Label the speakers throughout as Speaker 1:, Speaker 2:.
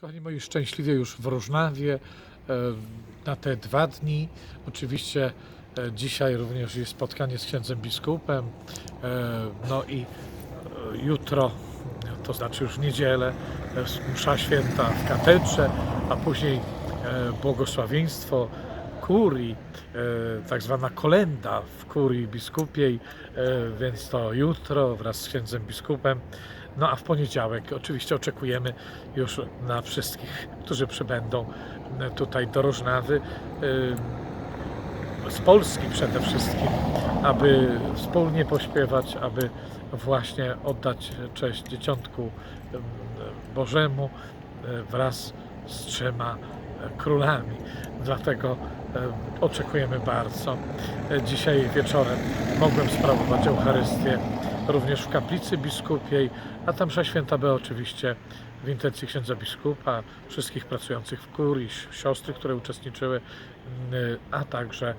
Speaker 1: Kochani moi, szczęśliwie już w Różnawie e, na te dwa dni. Oczywiście e, dzisiaj również jest spotkanie z księdzem biskupem. e, No i jutro, to znaczy już w niedzielę, msza święta w katedrze, a później błogosławieństwo kurii, e, tak zwana kolenda w kurii biskupiej, e, więc to jutro wraz z księdzem biskupem. No a w poniedziałek oczywiście oczekujemy już na wszystkich, którzy przybędą e, tutaj do Rożnawy. Z Polski przede wszystkim, aby wspólnie pośpiewać, aby właśnie oddać cześć Dzieciątku em, Bożemu wraz z trzema królami. Dlatego oczekujemy bardzo. E, Dzisiaj wieczorem mogłem sprawować Eucharystię również w kaplicy biskupiej, a tam święta była oczywiście w intencji księdza biskupa, wszystkich pracujących w kurii, si- siostry, które uczestniczyły, mm, a także e,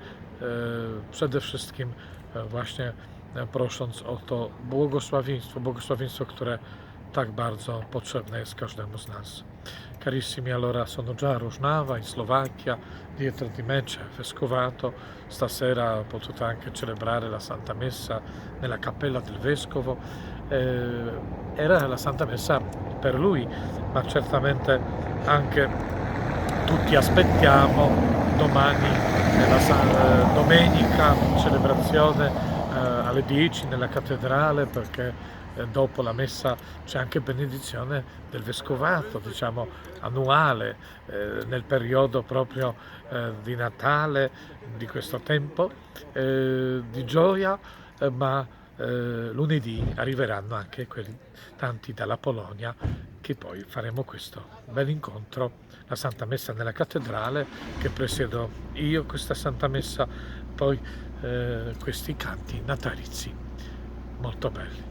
Speaker 1: przede wszystkim e, właśnie e, prosząc o to błogosławieństwo, błogosławieństwo, które tak bardzo potrzebne jest każdemu z nas. Carissimi, allora sono già Rosnava in Slovacchia, dietro di me c'è Vescovato, stasera ho potuto anche celebrare la Santa Messa nella cappella del Vescovo. Eh, era la Santa Messa per lui, ma certamente anche tutti aspettiamo domani, nella eh, domenica, celebrazione alle 10 nella cattedrale perché eh, dopo la messa c'è anche benedizione del vescovato, diciamo annuale, eh, nel periodo proprio eh, di Natale, di questo tempo eh, di gioia, eh, ma eh, lunedì arriveranno anche quelli tanti dalla Polonia che poi faremo questo bel incontro, la Santa Messa nella cattedrale che presiedo io questa Santa Messa, poi eh, questi canti natalizi molto belli.